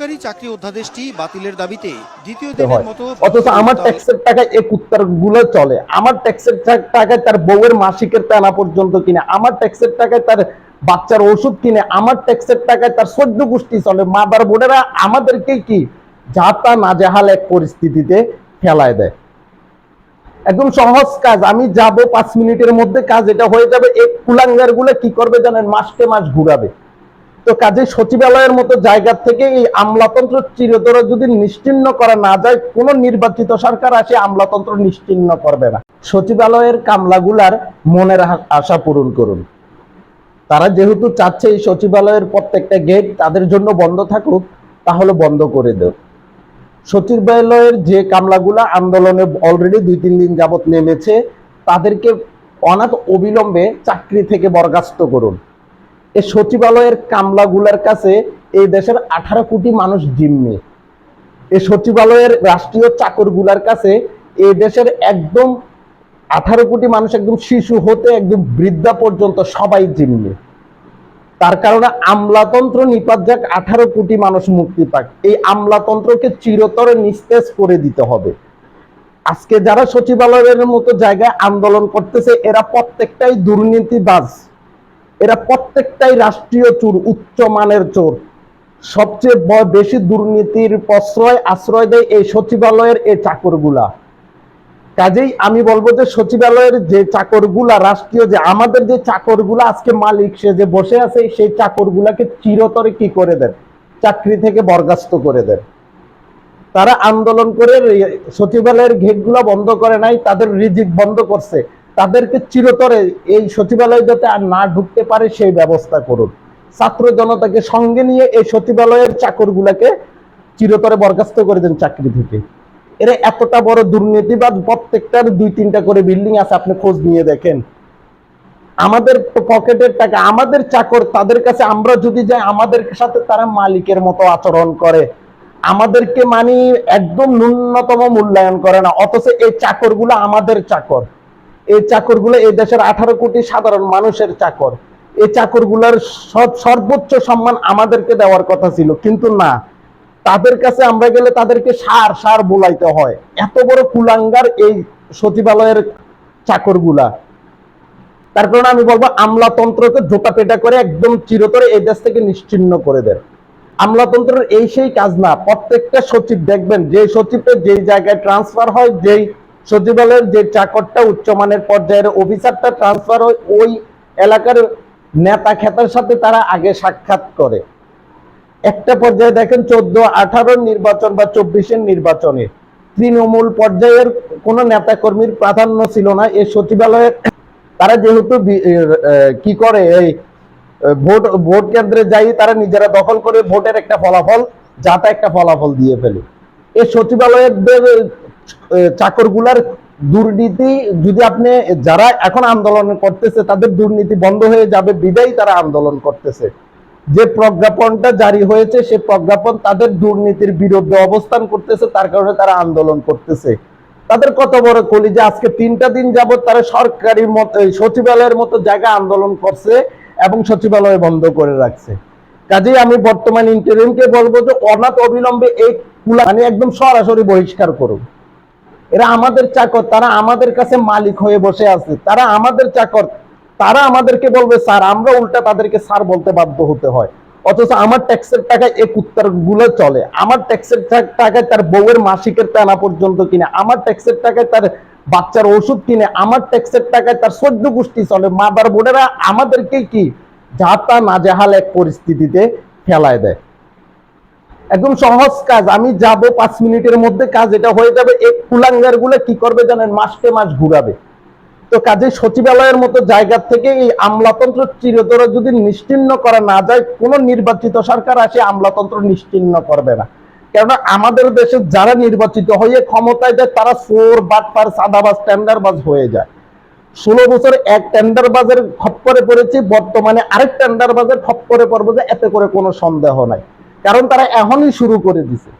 সরকারি চাকরি অধ্যাদেশটি বাতিলের দাবিতে দ্বিতীয় দিনের মতো অথচ আমার ট্যাক্সের টাকায় এই কুত্তারগুলো চলে। আমার ট্যাক্সের টাকায় তার বউয়ের মাসিকের টানা পর্যন্ত কিনে। আমার ট্যাক্সের টাকায় তার বাচ্চার ওষুধ কিনে। আমার ট্যাক্সের টাকায় তার সদ্য গোষ্ঠী চলে। মাদার আমাদেরকে কি যাতা নাজেহাল এক পরিস্থিতিতে ফেলায় দেয়। একদম সহজ কাজ। আমি যাব পাঁচ মিনিটের মধ্যে কাজ। এটা হয়ে যাবে। এই কুলাঙ্গারগুলো কি করবে জানেন? মাসকে মাস ঘুরাবে। তো কাজে সচিবালয়ের মতো জায়গা থেকে এই আমলাতন্ত্র চিরতরে যদি নিশ্চিহ্ন করা না যায়, কোন নির্বাচিত সরকার আসে আমলাতন্ত্র নিশ্চিহ্ন করবে না। সচিবালয়ের কামলাগুলার মনের আশা পূরণ করুন। তারা যেহেতু চাচ্ছে এই সচিবালয়ের প্রত্যেকটা গেট তাদের জন্য বন্ধ থাকুক, তাহলে বন্ধ করে দেব সচিবালয়ের যে কামলাগুলা আন্দোলনে অলরেডি দুই তিন দিন যাবত নেমেছে, তাদেরকে অনাথ অবিলম্বে চাকরি থেকে বরখাস্ত করুন। এই সচিবালয়ের কামলাগুলার কাছে এই দেশের আঠারো কোটি মানুষ জিম্মি। এই সচিবালয়ের রাষ্ট্রীয় চাকরগুলার কাছে এই দেশের একদম আঠারো কোটি মানুষ একদম শিশু হতে একদম বৃদ্ধা পর্যন্ত সবাই জিম্মি। তার কারণে আমলাতন্ত্র নিপাত যাক, আঠারো কোটি মানুষ মুক্তি পাক। এই আমলাতন্ত্রকে চিরতরে নিস্তেজ করে দিতে হবে। আজকে যারা সচিবালয়ের মতো জায়গায় আন্দোলন করতেছে, এরা প্রত্যেকটাই দুর্নীতিবাজ। এরা প্রত্যেকটাই রাষ্ট্রীয় চোর, উচ্চ মানের চোর। সবচেয়ে বেশি দুর্নীতির প্রশ্রয়, আশ্রয় দেয় এই সচিবালয়ের এই চাকরগুলা। কাজেই আমি বলব যে সচিবালয়ের যে চাকরগুলা, রাষ্ট্রীয় যে আমাদের যে চাকরগুলা, আজকে মালিক সে যে বসে আছে, সেই চাকরগুলাকে চিরতরে কি করে দেন? চাকরি থেকে বরখাস্ত করে দেন। তারা আন্দোলন করে সচিবালয়ের গেটগুলো বন্ধ করে নাই, তাদের রিজিক বন্ধ করছে। তাদেরকে চিরতরে এই সচিবালয় যাতে আর না ঢুকতে পারে সেই ব্যবস্থা করুন। ছাত্র জনতাকে সঙ্গে নিয়ে এই সচিবালয়ের চাকরগুলাকে চিরতরে বরখাস্ত করে দেন চাকরি থেকে। এরা এতটা বড় দুর্নীতিবাদ, প্রত্যেকটার দুই তিনটা করে বিল্ডিং আছে, আপনি খোঁজ নিয়ে দেখেন। আমাদের পকেটের টাকা, আমাদের চাকর, তাদের কাছে আমরা যদি যাই, আমাদের সাথে তারা মালিকের মতো আচরণ করে। আমাদেরকে মানি একদম ন্যূনতম মূল্যায়ন করে না, অথচ এই চাকরগুলো আমাদের চাকর। এই চাকরগুলো এই দেশের আঠারো কোটি সাধারণ মানুষের চাকর। এই চাকরগুলোর সব সর্বোচ্চ সম্মান আমাদেরকে দেওয়ার কথা ছিল, কিন্তু না। তাদের কাছে আমরা গেলে তাদেরকে সার সার বোলাইতে হয়। এত বড় কুলাঙ্গার এই সচিবালয়ের চাকরগুলা। তার কারণে আমি বলব, আমলাতন্ত্রকে জোতা পেটা করে একদম চিরতরে এই দেশ থেকে নিশ্চিহ্ন করে দেন। আমলাতন্ত্রের এই সেই কাজ না, প্রত্যেকটা সচিব দেখবেন যে সচিবের যেই জায়গায় ট্রান্সফার হয়, যেই সচিবালয়ের যে চাকরটা উচ্চমানের পর্যায়ের অফিসারটা ট্রান্সফার হয়, ওই এলাকার নেতা খেতার সাথে তারা আগে সাক্ষাৎ করে। একটা পর্যায়ে দেখেন চোদ্দ, আঠারো নির্বাচন বা চব্বিশের নির্বাচনে তৃণমূল পর্যায়ের কোন নেতা কর্মীর প্রাধান্য ছিল না। এই সচিবালয়ের তারা যেহেতু কি করে, এই ভোট ভোট কেন্দ্রে যাই, তারা নিজেরা দখল করে ভোটের একটা ফলাফল, যাতা একটা ফলাফল দিয়ে ফেলে। এই সচিবালয়ের চাকরগুলার দুর্নীতি যদি আপনি, যারা এখন আন্দোলন করতেছে, তাদের দুর্নীতি বন্ধ হয়ে যাবে, বিদায়ী তারা আন্দোলন করতেছে। যে প্রজ্ঞাপনটা জারি হয়েছে, সে প্রজ্ঞাপন তাদের দুর্নীতির বিরুদ্ধে অবস্থান করতেছে, তার কারণে তারা আন্দোলন করতেছে। তাদের কত বড় কলি যে আজকে তিনটা দিন যাবত তারা সরকারি সচিবালয়ের মতো জায়গা আন্দোলন করছে এবং সচিবালয় বন্ধ করে রাখছে। কাজেই আমি বর্তমান ইন্টারিমকে বলব যে, অনাথ অবিলম্বে এই কুলা মানে একদম সরাসরি বহিষ্কার করুন। এরা আমাদের চাকর, তারা আমাদের কাছে মালিক হয়ে বসে আছে। তারা আমাদের চাকর, তারা আমাদেরকে বলবে, স্যার, আমরা উল্টা তাদেরকে স্যার বলতে বাধ্য হতে হয়। অথচ আমার ট্যাক্সের টাকায় এই কুত্তারগুলো চলে। আমার ট্যাক্সের টাকায় তার বউয়ের মাসিকের টানা পর্যন্ত কিনে। আমার ট্যাক্সের টাকায় তার বাচ্চার ওষুধ কিনে। আমার ট্যাক্সের টাকায় তার সদ্য গোষ্ঠী চলে। মাদার বোর্ডেরা আমাদেরকে কি? যাতা নাজেহাল এক পরিস্থিতিতে ফেলায় দেয়। একদম সহজ কাজ। আমি যাব পাঁচ মিনিটের মধ্যে কাজ, এটা হয়ে যাবে। এই কুলাঙ্গারগুলো কি করবে জানেন? মাসকে মাস ঘুরাবে। তো কাজে সচিবালয়ের মতো জায়গা থেকে এই আমলাতন্ত্র চিরতরে যদি নিশ্চিহ্ন করা না যায়, কোন নির্বাচিত সরকার আসে আমলাতন্ত্র নিশ্চিহ্ন করবে না। কেননা আমাদের দেশে যারা নির্বাচিত হয়ে ক্ষমতায় যায়, তারা চোর, বাটপার, সাদাবাজ, টেন্ডারবাজ হয়ে যায়। ষোলো বছর এক টেন্ডার বাজার করে পড়েছি, বর্তমানে আরেক টেন্ডার বাজার করে পড়ব যে এতে করে কোনো সন্দেহ নাই। কারণ তারা এখনই শুরু করে দিছে।